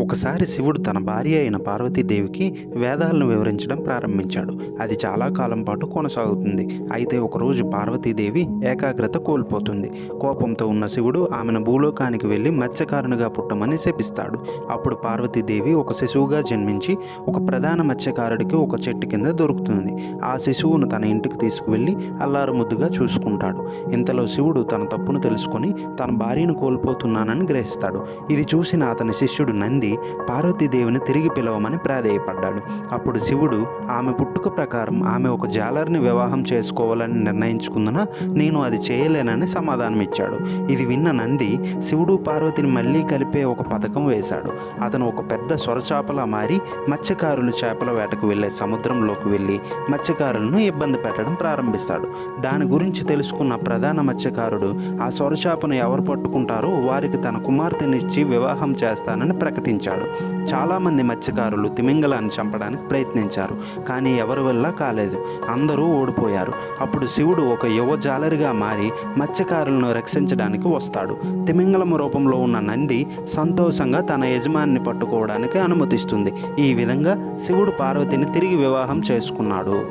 ఒకసారి శివుడు తన భార్య అయిన పార్వతీదేవికి వేదాలను వివరించడం ప్రారంభించాడు. అది చాలా కాలం పాటు కొనసాగుతుంది. అయితే ఒకరోజు పార్వతీదేవి ఏకాగ్రత కోల్పోతుంది. కోపంతో ఉన్న శివుడు ఆమెను భూలోకానికి వెళ్ళి మత్స్యకారునిగా పుట్టమని శపిస్తాడు. అప్పుడు పార్వతీదేవి ఒక శిశువుగా జన్మించి ఒక ప్రధాన మత్స్యకారుడికి ఒక చెట్టు కింద దొరుకుతుంది. ఆ శిశువును తన ఇంటికి తీసుకువెళ్ళి అల్లారు ముద్దుగా చూసుకుంటాడు. ఇంతలో శివుడు తన తప్పును తెలుసుకొని తన భార్యను కోల్పోతున్నానని గ్రహిస్తాడు. ఇది చూసిన అతని శిష్యుడు నంది పార్వతీదేవిని తిరిగి పిలవమని ప్రాధేయపడ్డాడు. అప్పుడు శివుడు ఆమె పుట్టుక ప్రకారం ఆమె ఒక జాలర్ని వివాహం చేసుకోవాలని నిర్ణయించుకుందున నేను అది చేయలేనని సమాధానం ఇచ్చాడు ఇది విన్న నంది శివుడు పార్వతిని మళ్ళీ కలిపే ఒక పథకం వేశాడు. అతను ఒక పెద్ద సొరచాపలా మారి మత్స్యకారులు చేపల వేటకు వెళ్ళే సముద్రంలోకి వెళ్ళి మత్స్యకారులను ఇబ్బంది పెట్టడం ప్రారంభిస్తాడు. దాని గురించి తెలుసుకున్న ప్రధాన మత్స్యకారుడు ఆ సొరచాపను ఎవరు పట్టుకుంటారో వారికి తన కుమార్తెనిచ్చి వివాహం చేస్తానని ప్రకటించాడు. చాలామంది మత్స్యకారులు తిమింగలాన్ని చంపడానికి ప్రయత్నించారు కానీ ఎవరి వల్ల కాలేదు. అందరూ ఓడిపోయారు. అప్పుడు శివుడు ఒక యువ జాలరిగా మారి మత్స్యకారులను రక్షించడానికి వస్తాడు. తిమింగలం రూపంలో ఉన్న నంది సంతోషంగా తన యజమానిని పట్టుకోవడానికి అనుమతిస్తుంది. ఈ విధంగా శివుడు పార్వతిని తిరిగి వివాహం చేసుకున్నాడు.